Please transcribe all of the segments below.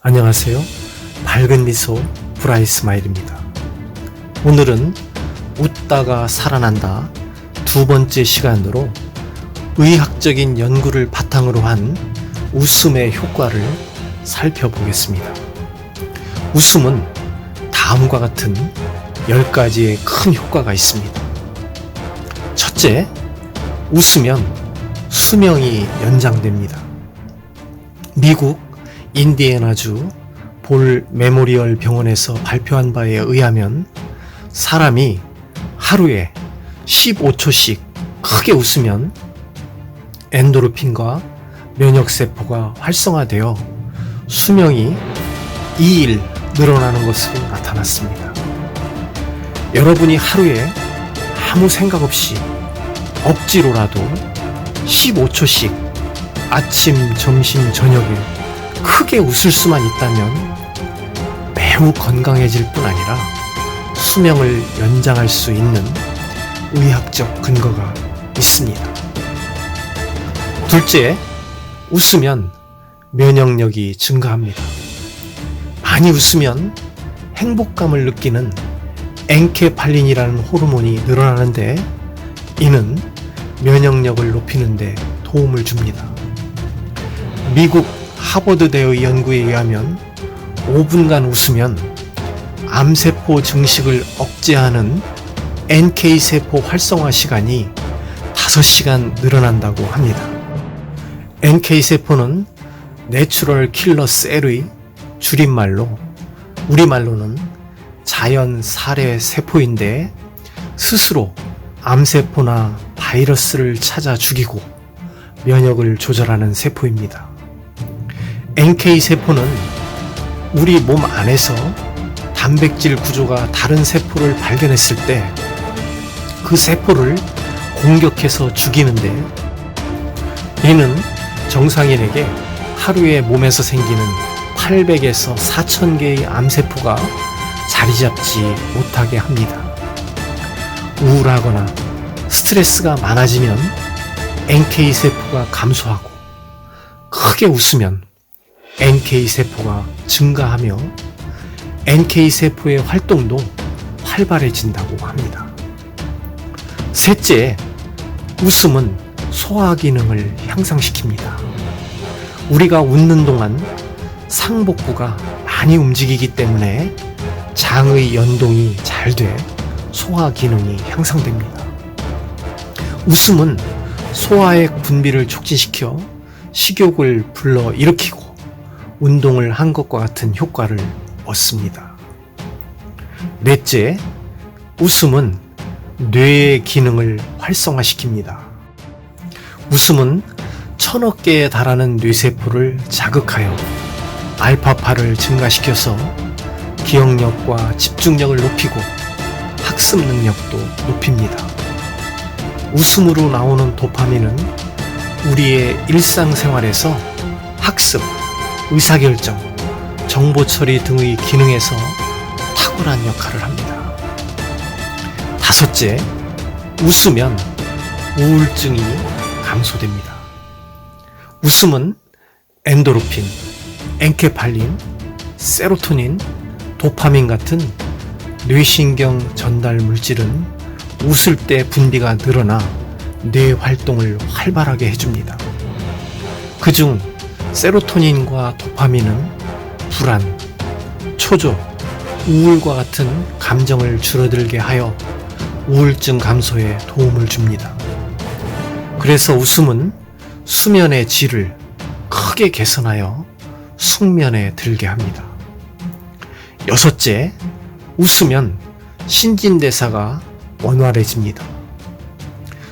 안녕하세요. 밝은 미소 브라이 스마일입니다. 오늘은 웃다가 살아난다 두 번째 시간으로 의학적인 연구를 바탕으로 한 웃음의 효과를 살펴보겠습니다. 웃음은 다음과 같은 10가지의 큰 효과가 있습니다. 첫째, 웃으면 수명이 연장됩니다. 미국 인디애나주 볼 메모리얼 병원에서 발표한 바에 의하면 사람이 하루에 15초씩 크게 웃으면 엔도르핀과 면역세포가 활성화되어 수명이 2일 늘어나는 것으로 나타났습니다. 여러분이 하루에 아무 생각 없이 억지로라도 15초씩 아침, 점심, 저녁에 크게 웃을 수만 있다면 매우 건강해질 뿐 아니라 수명을 연장할 수 있는 의학적 근거가 있습니다. 둘째, 웃으면 면역력이 증가합니다. 많이 웃으면 행복감을 느끼는 엔케팔린이라는 호르몬이 늘어나는데 이는 면역력을 높이는데 도움을 줍니다. 미국 하버드대의 연구에 의하면 5분간 웃으면 암세포 증식을 억제하는 NK세포 활성화 시간이 5시간 늘어난다고 합니다. NK세포는 내추럴 킬러 셀의 줄임말로 우리말로는 자연 살해 세포인데 스스로 암세포나 바이러스를 찾아 죽이고 면역을 조절하는 세포입니다. NK 세포는 우리 몸 안에서 단백질 구조가 다른 세포를 발견했을 때 그 세포를 공격해서 죽이는데 이는 정상인에게 하루에 몸에서 생기는 800에서 4000개의 암세포가 자리 잡지 못하게 합니다. 우울하거나 스트레스가 많아지면 NK세포가 감소하고 크게 웃으면 NK세포가 증가하며 NK세포의 활동도 활발해진다고 합니다. 셋째, 웃음은 소화 기능을 향상시킵니다. 우리가 웃는 동안 상복부가 많이 움직이기 때문에 장의 연동이 잘 돼 소화 기능이 향상됩니다. 웃음은 소화액 분비를 촉진시켜 식욕을 불러 일으키고 운동을 한 것과 같은 효과를 얻습니다. 넷째, 웃음은 뇌의 기능을 활성화시킵니다. 웃음은 천억 개에 달하는 뇌세포를 자극하여 알파파를 증가시켜서 기억력과 집중력을 높이고 학습 능력도 높입니다. 웃음으로 나오는 도파민은 우리의 일상생활에서 학습, 의사결정, 정보 처리 등의 기능에서 탁월한 역할을 합니다. 다섯째, 웃으면 우울증이 감소됩니다. 웃음은 엔도르핀, 엔케팔린, 세로토닌, 도파민 같은 뇌신경 전달 물질은 웃을 때 분비가 늘어나 뇌 활동을 활발하게 해줍니다. 그중 세로토닌과 도파민은 불안, 초조, 우울과 같은 감정을 줄어들게 하여 우울증 감소에 도움을 줍니다. 그래서 웃음은 수면의 질을 크게 개선하여 숙면에 들게 합니다. 여섯째, 웃으면 신진대사가 원활해집니다.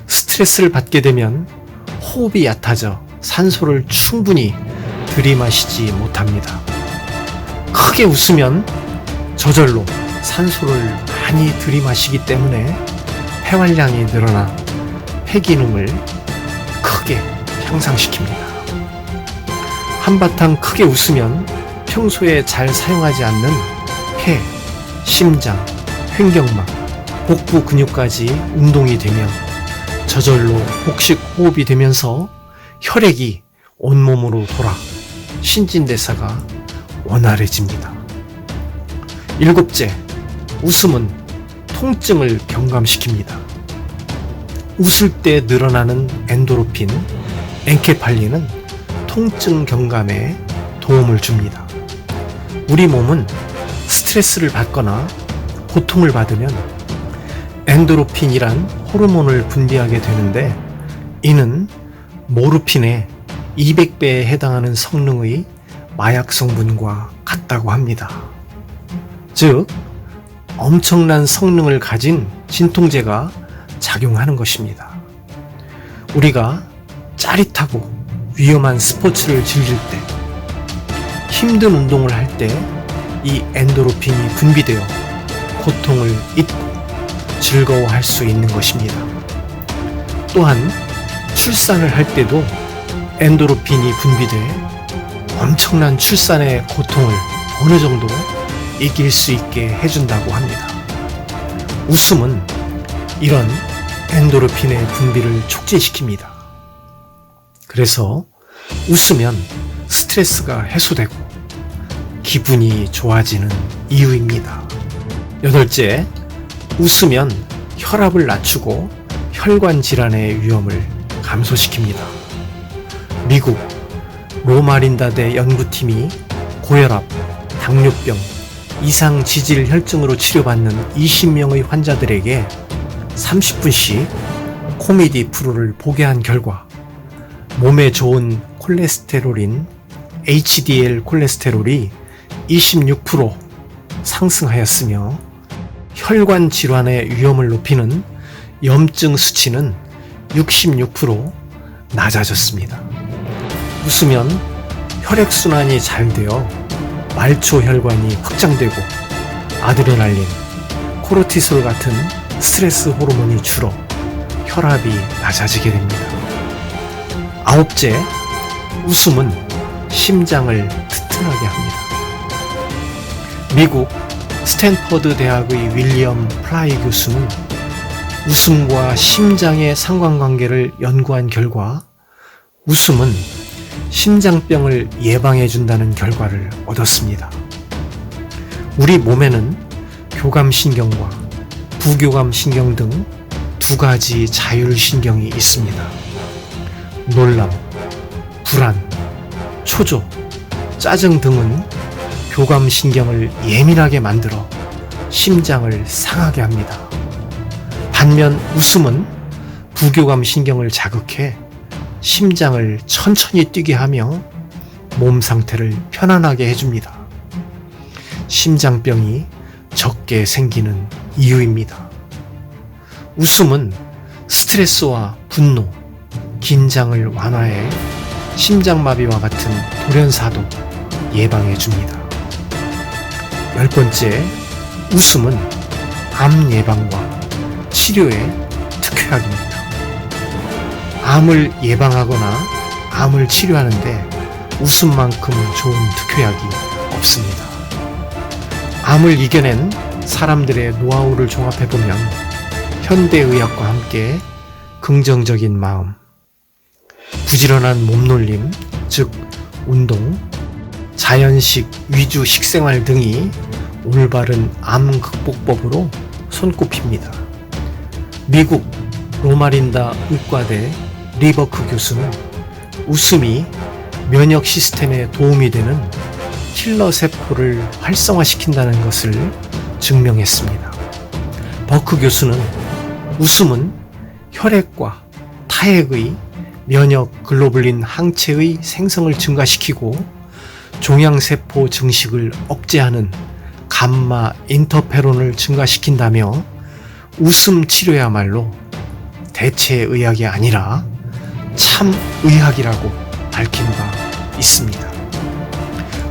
스트레스를 받게 되면 호흡이 얕아져 산소를 충분히 들이마시지 못합니다. 크게 웃으면 저절로 산소를 많이 들이마시기 때문에 폐활량이 늘어나 폐 기능을 크게 향상시킵니다. 한바탕 크게 웃으면 평소에 잘 사용하지 않는 폐, 심장, 횡격막, 복부 근육까지 운동이 되며 저절로 복식 호흡이 되면서 혈액이 온몸으로 돌아 신진대사가 원활해집니다. 일곱째, 웃음은 통증을 경감시킵니다. 웃을 때 늘어나는 엔도르핀, 엔케팔린은 통증 경감에 도움을 줍니다. 우리 몸은 스트레스를 받거나 고통을 받으면 엔도르핀이란 호르몬을 분비하게 되는데 이는 모르핀의 200배에 해당하는 성능의 마약 성분과 같다고 합니다. 즉, 엄청난 성능을 가진 진통제가 작용하는 것입니다. 우리가 짜릿하고 위험한 스포츠를 즐길 때, 힘든 운동을 할 때 이 엔도르핀이 분비되어 고통을 잊고 즐거워할 수 있는 것입니다. 또한 출산을 할 때도 엔도르핀이 분비돼 엄청난 출산의 고통을 어느 정도 이길 수 있게 해준다고 합니다. 웃음은 이런 엔도르핀의 분비를 촉진시킵니다. 그래서 웃으면 스트레스가 해소되고 기분이 좋아지는 이유입니다. 여덟째, 웃으면 혈압을 낮추고 혈관 질환의 위험을 감소시킵니다. 미국 로마린다대 연구팀이 고혈압, 당뇨병, 이상 지질 혈증으로 치료받는 20명의 환자들에게 30분씩 코미디 프로를 보게 한 결과 몸에 좋은 콜레스테롤인 HDL 콜레스테롤이 26% 상승하였으며 혈관 질환의 위험을 높이는 염증 수치는 66% 낮아졌습니다. 웃으면 혈액순환이 잘 되어 말초 혈관이 확장되고 아드레날린, 코르티솔 같은 스트레스 호르몬이 줄어 혈압이 낮아지게 됩니다. 아홉째, 웃음은 심장을 튼튼하게 합니다. 미국 스탠퍼드 대학의 윌리엄 플라이 교수는 웃음과 심장의 상관관계를 연구한 결과 웃음은 심장병을 예방해 준다는 결과를 얻었습니다. 우리 몸에는 교감신경과 부교감신경 등 두 가지 자율신경이 있습니다. 놀람, 불안, 초조, 짜증 등은 교감신경을 예민하게 만들어 심장을 상하게 합니다. 반면 웃음은 부교감신경을 자극해 심장을 천천히 뛰게 하며 몸 상태를 편안하게 해줍니다. 심장병이 적게 생기는 이유입니다. 웃음은 스트레스와 분노, 긴장을 완화해 심장마비와 같은 돌연사도 예방해 줍니다. 열 번째, 웃음은 암 예방과 치료에 특효약입니다. 암을 예방하거나 암을 치료하는데 웃음만큼 좋은 특효약이 없습니다. 암을 이겨낸 사람들의 노하우를 종합해보면 현대의학과 함께 긍정적인 마음, 부지런한 몸놀림, 즉 운동, 자연식 위주 식생활 등이 올바른 암 극복법으로 손꼽힙니다. 미국 로마린다 의과대 리버크 교수는 웃음이 면역 시스템에 도움이 되는 킬러 세포를 활성화시킨다는 것을 증명했습니다. 버크 교수는 웃음은 혈액과 타액의 면역 글로불린 항체의 생성을 증가시키고 종양세포 증식을 억제하는 감마 인터페론을 증가시킨다며 웃음 치료야말로 대체 의학이 아니라 참 의학이라고 밝힌 바 있습니다.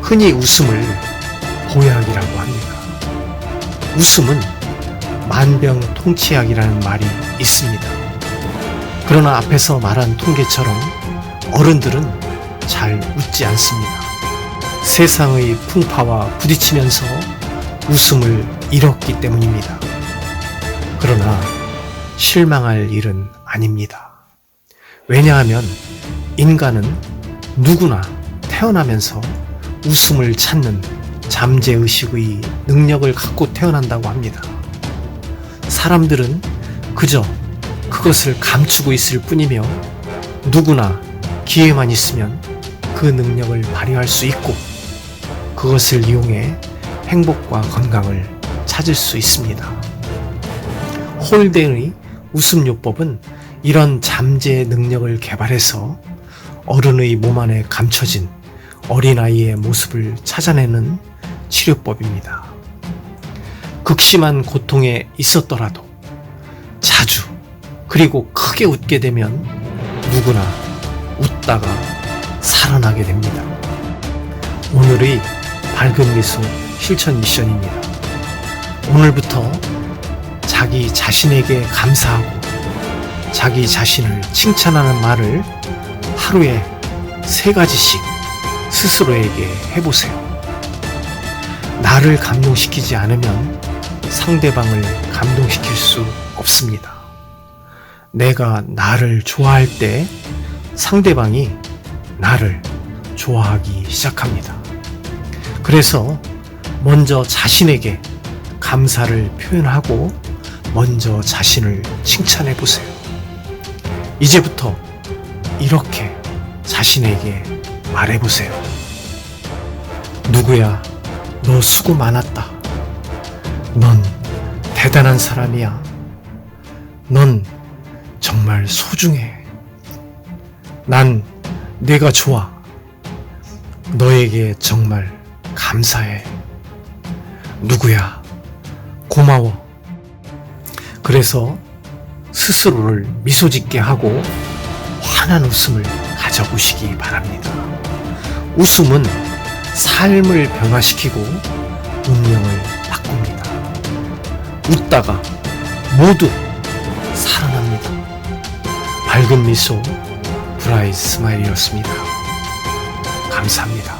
흔히 웃음을 보약이라고 합니다. 웃음은 만병통치약이라는 말이 있습니다. 그러나 앞에서 말한 통계처럼 어른들은 잘 웃지 않습니다. 세상의 풍파와 부딪히면서 웃음을 잃었기 때문입니다. 그러나 실망할 일은 아닙니다. 왜냐하면 인간은 누구나 태어나면서 웃음을 찾는 잠재의식의 능력을 갖고 태어난다고 합니다. 사람들은 그저 그것을 감추고 있을 뿐이며 누구나 기회만 있으면 그 능력을 발휘할 수 있고 그것을 이용해 행복과 건강을 찾을 수 있습니다. 홀덴의 웃음요법은 이런 잠재 능력을 개발해서 어른의 몸 안에 감춰진 어린아이의 모습을 찾아내는 치료법입니다. 극심한 고통에 있었더라도 자주 그리고 크게 웃게 되면 누구나 웃다가 살아나게 됩니다. 오늘의 밝은 미소 실천 미션입니다. 오늘부터 자기 자신에게 감사하고 자기 자신을 칭찬하는 말을 하루에 세 가지씩 스스로에게 해보세요. 나를 감동시키지 않으면 상대방을 감동시킬 수 없습니다. 내가 나를 좋아할 때 상대방이 나를 좋아하기 시작합니다. 그래서 먼저 자신에게 감사를 표현하고 먼저 자신을 칭찬해 보세요. 이제부터 이렇게 자신에게 말해 보세요. 누구야, 너 수고 많았다. 넌 대단한 사람이야. 넌 정말 소중해. 난 내가 좋아. 너에게 정말 감사해. 누구야, 고마워. 그래서 스스로를 미소 짓게 하고 환한 웃음을 가져보시기 바랍니다. 웃음은 삶을 변화시키고 운명을 바꿉니다. 웃다가 모두 살아납니다. 밝은 미소, 브라이 스마일이었습니다. 감사합니다.